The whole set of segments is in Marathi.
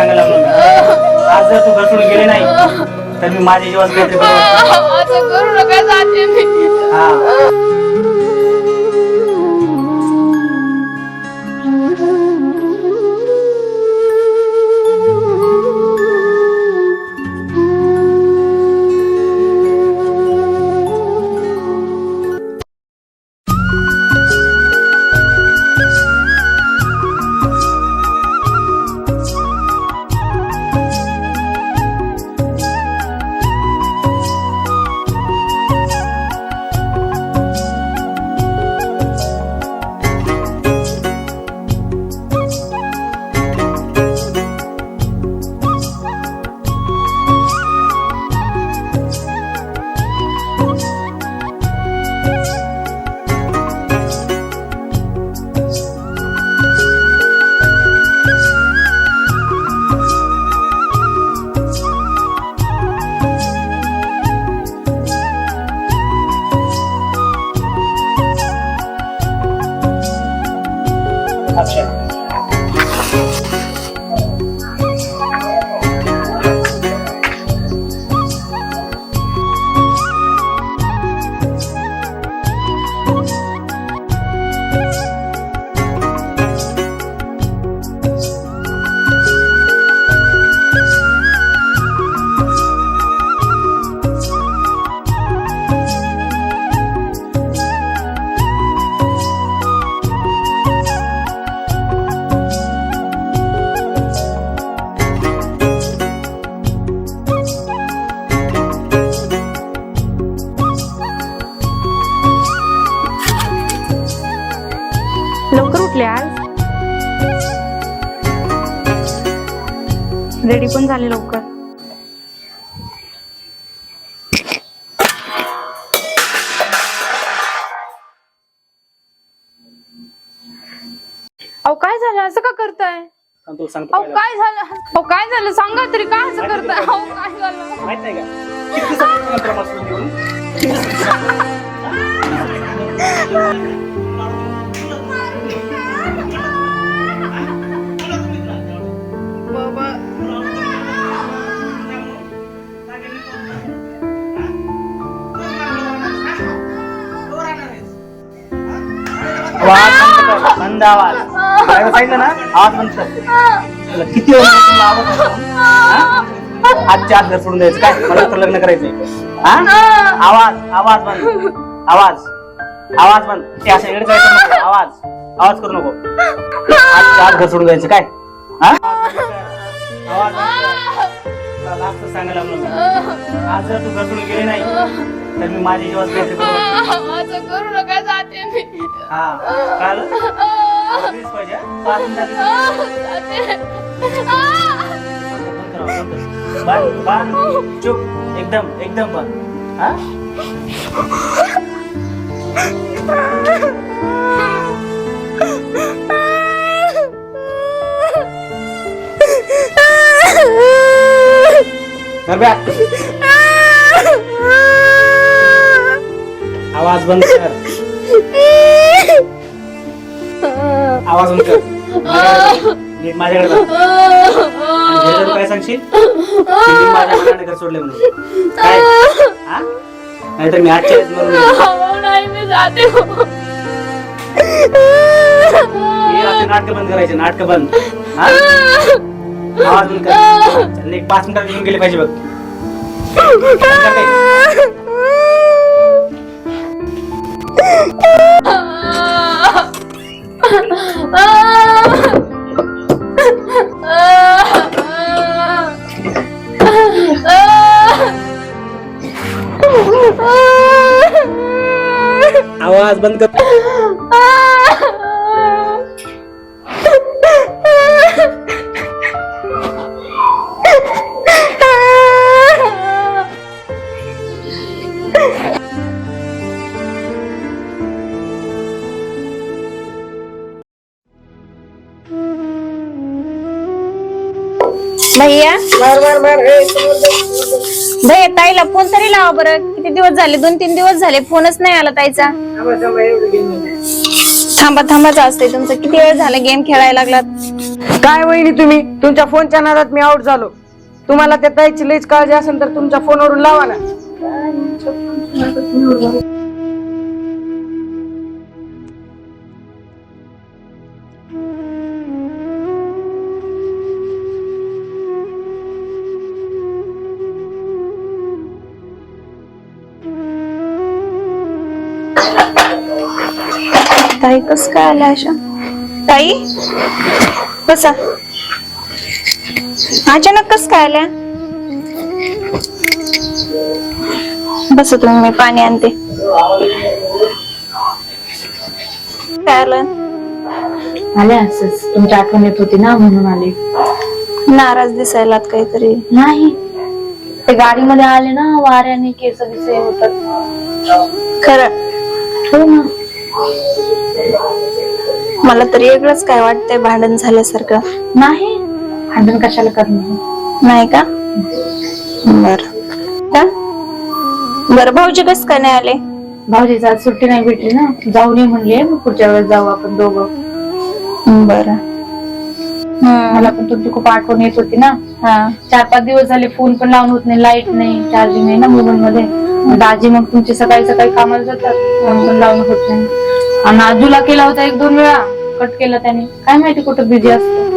सांगायला लागलो. आज जर तू घर सोडून गेले नाही तर मी माझ्या जीवात काहीतरी बनवतो. असं करू नका जाते मी हा झाले लवकर. अहो काय झालं? असं का करताय? सांगतो अहो. काय झालं? अहो काय झालं? सांगा तरी काय असं करताय? अहो काय झालं? माहीत नाही का? किती आवाज बंद कर, बंद आवाज सांगितलं ना? आवाज बंद कर किती तुला आवाज? हा? आजच्या आज घर सोडून द्यायचं काय? मला तर लग्न करायचंय. हा? आवाज आवाज बंद. आवाज. आवाज बंद. ते असं एड करायचं नको आवाज. आवाज करू नको. आजच्या आज घर सोडून जायचं काय? हा? आवाज. तुला च सांगायला लागलो मी. आज जर तू घर सोडून गेले नाही तर मी माझ्या जीवात काहीतरी बनवतो. असं करू नका जाते मी हा? Please पाहिजे, हा? पाच मिनिटात करा, कर. बंद बंद चुप एकदम एकदम बंद हा आवाज बंद कर. आवाज बंद कर. माझ्याकडे नीट माझ्याकडे बघ. आणि जाऊन काय सांगशील? मी माझ्या मुलाने घर सोडले म्हणून. काय? हा? नाहीतर मी आजच्या आज मरून जाईन. नाही मी जाते हे नाटक बंद करायचे. नाटक बंद. हा? आवाज बंद कर चल, एक पाच मिनिटात येऊन गेले पाहिजे बघ. आवाज बंद कर. भैया भैया ताईला फोन तरी लावा बरं. किती दिवस झाले? दोन तीन दिवस झाले. फोनच नाही आला ताईचा. थांबा थांबाच असते. तुमचं किती वेळ झाला गेम खेळायला लागलात? काय वहिनी तुम्ही? तुमच्या फोनच्या नादात मी आउट झालो. तुम्हाला त्या ताईची लईच काळजी असेल तर तुमच्या फोनवरून लावा ना. ताई कस काय आल्या अशा? ताई बसा. अचानक कस काय आल्या? बस तुम्ही मी पाणी आणते. काय आलं? आले असंच. तुमची आठवण येत होती ना म्हणून आले. नाराज दिसायलात काहीतरी. नाही. ते गाडीमध्ये आले ना वाऱ्याने केस विषय होतात. खरं. हो ना. मला तरी वेगळंच काय वाटतंय भांडण झाल्यासारखं. नाही भांडण कशाला करणार? नाही का? बर. का? बर भाऊजी कस काय नाही आले? भाऊजीच आज सुट्टी नाही भेटली ना. जाऊन ये म्हणले मग पुढच्या वेळेस जाऊ आपण दोघं. बर. मला पण तुमची खूप आठवण येत होती ना. हा. चार पाच दिवस झाले फोन पण लावून होत नाही लाइट नाही चार्जिंग नाही ना मोबाईल मध्ये मग दाजी मग तुमची सकाळी सकाळी कामाला जातात. फोन पण लावून होत नाही. आणि आजूला केला होता एक दोन वेळा. कट केला त्याने. काय माहिती कुठं बिझी असतो.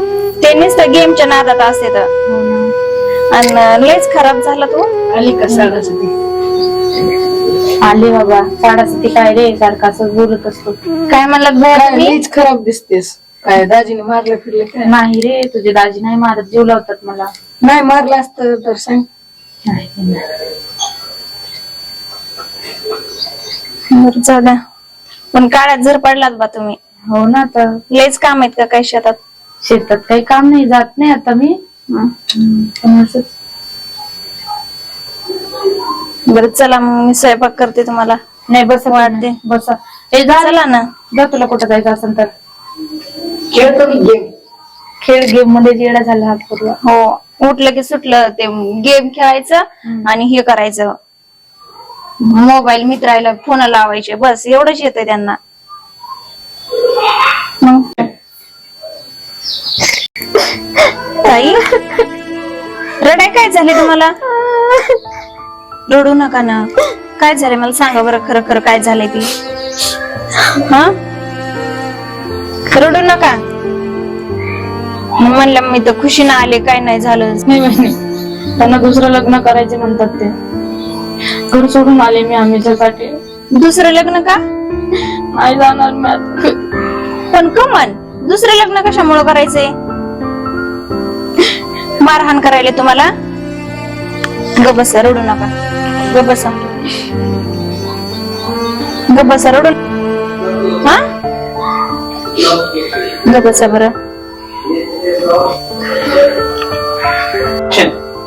त्यांनीच तर गेमच्या नादात असते तर. हो ना. आणि लयच खराब झाला तू. आली का साडासाठी आले बाबा. साडासाठी काय रे? सारखं असं बोलत असतो. काय म्हणलं तुम्ही? लईच खराब दिसतेस. काय दाजीने मारलं फिरलं काय? नाही रे तुझे दाजी नाही मारत. जीव लावतात मला. नाही मारलं असतं तर सांग. नाही. बरं, पण काळात जर पडलात बा तुम्ही. हो ना तर लयच काम आहेत का काय शेतात? शेतात काही काम नाही जात नाही आता मी. हं. पण असंच. बरं चला मग मी स्वयंपाक करते तुम्हाला. नाही बस वाढते. बसा. ए जा. चला ना. जा तुला कुठं जायचं असेल तर. खेळतो की गेम खेळ गेममध्ये जेडा झाला हा पूर्ण. हो उठलं की सुटलं ते गेम खेळायचं आणि हे करायचं. मोबाईल मित्राला फोन लावायचे बस एवढंच येतंय त्यांना. ताई? रडाय काय झाले तुम्हाला? रडू नका ना. काय झालंय? मला सांगा बरं खरं खरं काय झालंय ती. हा? रडू नका. मग म्हणलं मी तर खुशीनं आले काय नाही झालं. नाही. त्यांना दुसरं लग्न करायचे म्हणतात ते. घर सोडून आले मी आम्हीच्यासाठी दुसरं लग्न का? नाही जाणार मी आता. पण कमन दुसरं लग्न कशामुळे करायचंय? मारहाण करायला तुम्हाला? ग बसा रडू नका. ग बसा. ग बसा रडू हा? ग बसा बरं.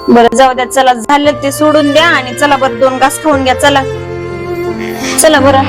बरं जाऊ द्या चला झालं ते सोडून द्या आणि चला बरं दोन घास खाऊन घ्या चला. चला बरं.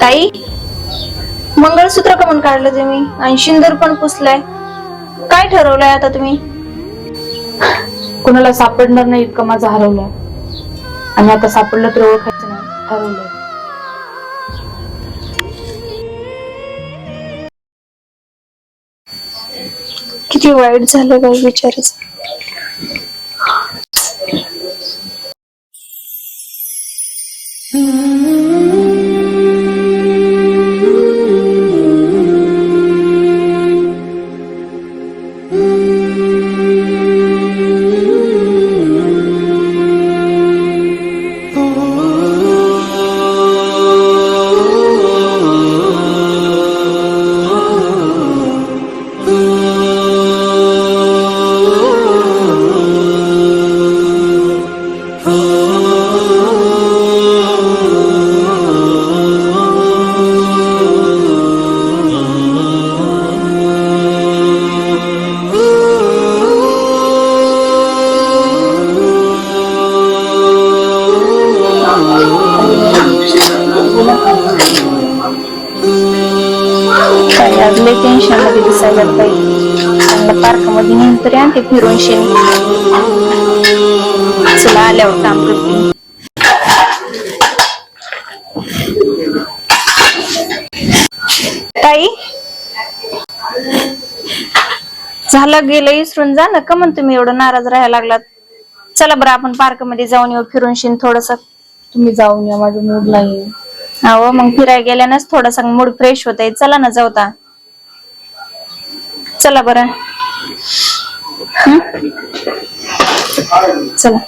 ताई? मंगळसूत्र का म्हणून काढलं तुम्ही? आणि शिंदूर पण पुसलाय. काय ठरवलंय आता तुम्ही? कोणाला सापडणार नाही इतकं माझं हरवलं आणि आता सापडलं तर ओळखायचं नाही हरवलंय. किती वाईट झालं काय विचारायचं पार्कमध्ये नेऊन तरी आणते फिरून शेण चला आल्यावर काम करते. ताई? झालं गेलं इसरून जा ना का म्हणून तुम्ही एवढं नाराज राहायला लागलात. चला बरं आपण पार्कमध्ये जाऊन येऊ फिरून शेण थोडस. तुम्ही जाऊन या माझं मूड नाही हो मग फिरायला गेल्यानंच थोडासा मूड फ्रेश होत आहे चला ना जाऊता चला बरं. चला.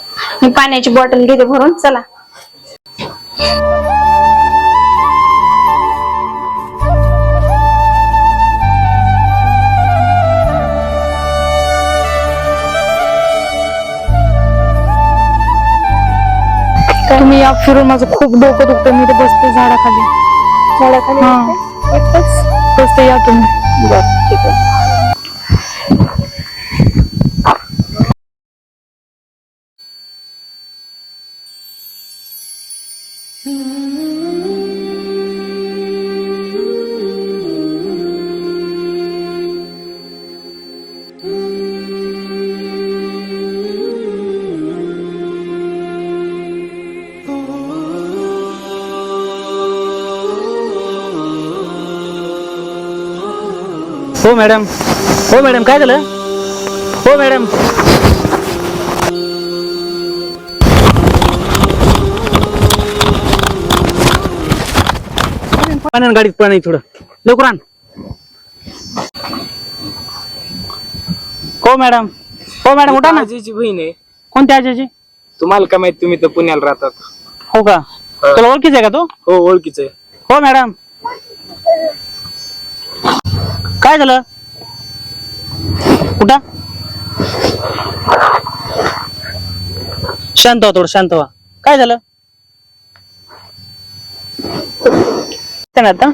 मी पाण्याची बॉटल घेते भरून. चला. तुम्ही या फिरून माझं खूप डोकं दुखतं मी ते बसते झाडाखाली. झाडाखाली हा. बसते या तुम्ही. बरं. हो मॅडम हो मॅडम काय झालं हो मॅडम पाण्यानं गाडीत पाणी थोडं लवकर आण. हो मॅडम? हो मॅडम उठा ना. आजीची बहीण आहे. कोणत्या आजीची? तुम्हाला काय माहीत तुम्ही तर पुण्याला राहतात. हो का? तुला ओळखीच आहे का तो? हो ओळखीच आहे. हो मॅडम. काय झालं? कुठं शांत व्हा थोडं शांत व्हा. काय झालं? नाही आता?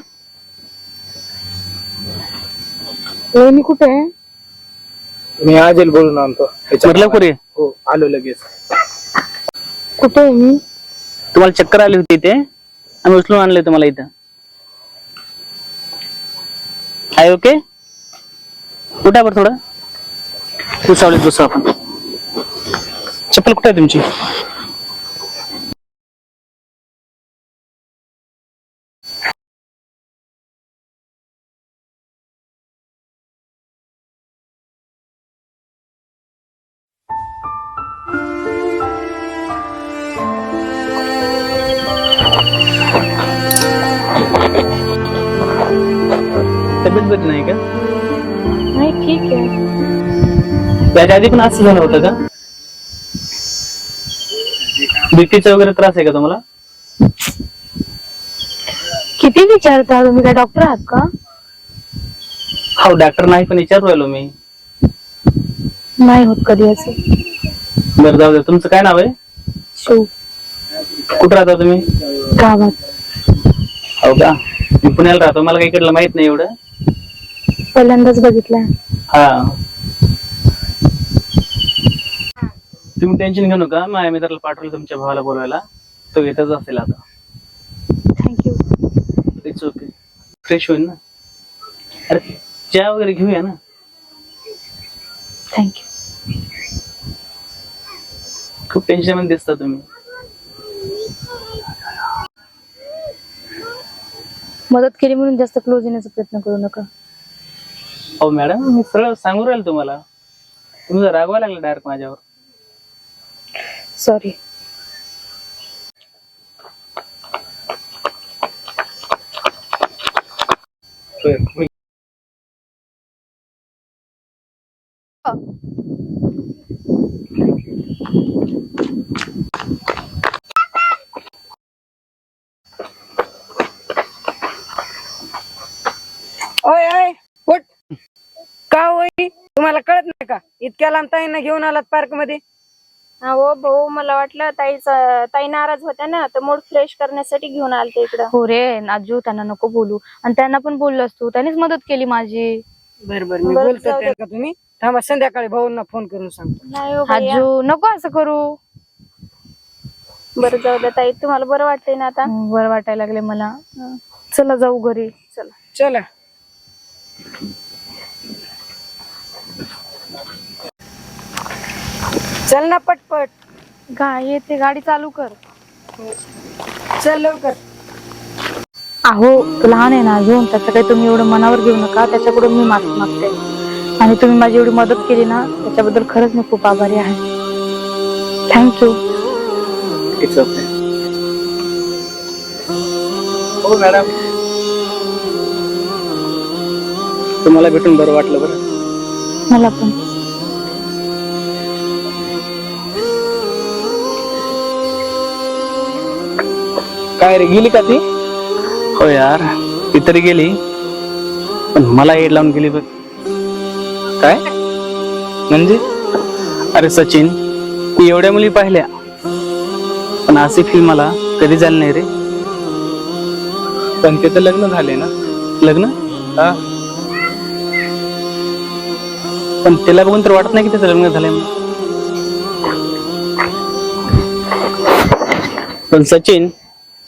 वहिनी कुठे आहे? मी आजेल बोलून आणतो. लवकर ये हो आलो लगेच. कुठे आहे मी? तुम्हाला चक्कर आली होती इथे? आम्ही उचलून आणले तुम्हाला इथं. आहे ओके? उठा बरं थोडं. उसावलीत बसू आपण. चप्पल कुठे आहे तुमची? तब्येत बरी नाही का? नाही ठीक आहे. त्याच्या आधी पण असं झालं होतं का? बीपीचा वगैरे त्रास आहे का तुम्हाला? किती विचारता तुम्ही? काय डॉक्टर आहात का? हो डॉक्टर नाही पण विचारू राहिलो मी. नाही होत कधी असं. बरं जाऊ तुमचं काय नाव आहे? कुठं राहता तुम्ही? गावात. हो का? मी पुण्याला राहतो. मला काही इकडलं माहीत नाही एवढं. पहिल्यांदाच बघितलं. हा. तुम्ही टेन्शन घेऊ नका. माझ्या मित्राला पाठवलं तुमच्या भावाला बोलवायला. तो येतच असेल आता. थँक्यू इट्स ओके फ्रेश होईल ना? अरे चहा वगैरे घेऊया ना? थँक्यू खूप टेन्शनमध्ये दिसता तुम्ही. मदत केली म्हणून जास्त क्लोज येण्याचा प्रयत्न करू नका. हो मॅडम मी सरळ सांगू राहील तुम्हाला. तुम्ही रागवा लागला डायरेक्ट माझ्यावर. सॉरी मी ओय ओय उठ का होई तुम्हाला कळत नाही का इतक्या लांब ताईंना घेऊन आलात पार्कमध्ये? हो भाऊ मला वाटलं ताईच ताई नाराज होत्या ना तर मूड फ्रेश करण्यासाठी घेऊन आलते इकडं. हो रे नाजू त्यांना नको बोलू. आणि त्यांना पण बोललोस तू त्यांनीच मदत केली माझी. बर बर मी बरं, बोलतो दे. तुम्ही. थांबा संध्याकाळी भाऊंना फोन करून सांगतो. नाही हो भैया. आजू नको असं करू. बरं जाऊ द्या ताई तुम्हाला बरं वाटतंय ना आता? हं, बरं वाटायला लागले मला. चला जाऊ घरी. चला. चला. चल ना पटपट. गा येते. गाडी चालू कर. चल लवकर. अहो तो लहान आहे ना अजून त्याचं काही तुम्ही एवढं मनावर घेऊ नका. त्याच्याकडून मी माफी मागते. आणि तुम्ही माझी एवढी मदत केली ना त्याच्याबद्दल खरंच मी खूप आभारी आहे. थँक्यू इट्स ओके हो मॅडम तुम्हाला भेटून बरं वाटलं बरं. मला पण. काय रे गेली का ती? हो यार ती तरी गेली. पण मला हेड लावून गेली बघ. काय? म्हणजे? अरे सचिन मी एवढ्या मुली पाहिल्या. पण अशी फील मला कधी झाली नाही रे. पण ते तर लग्न झाले ना. लग्न? हा. पण तिला बघून तर वाटत नाही की त्याचं लग्न झालंय म्हणून. पण सचिन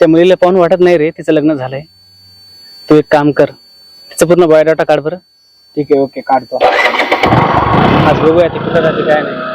त्या मुलीला पाहून वाटत नाही रे तिचं लग्न झालंय. तू एक काम कर तिचं पूर्ण बायोडाटा काढ बरं. ठीक आहे ओके काढतो. आज बघूया ती कुठं राहते काय नाही.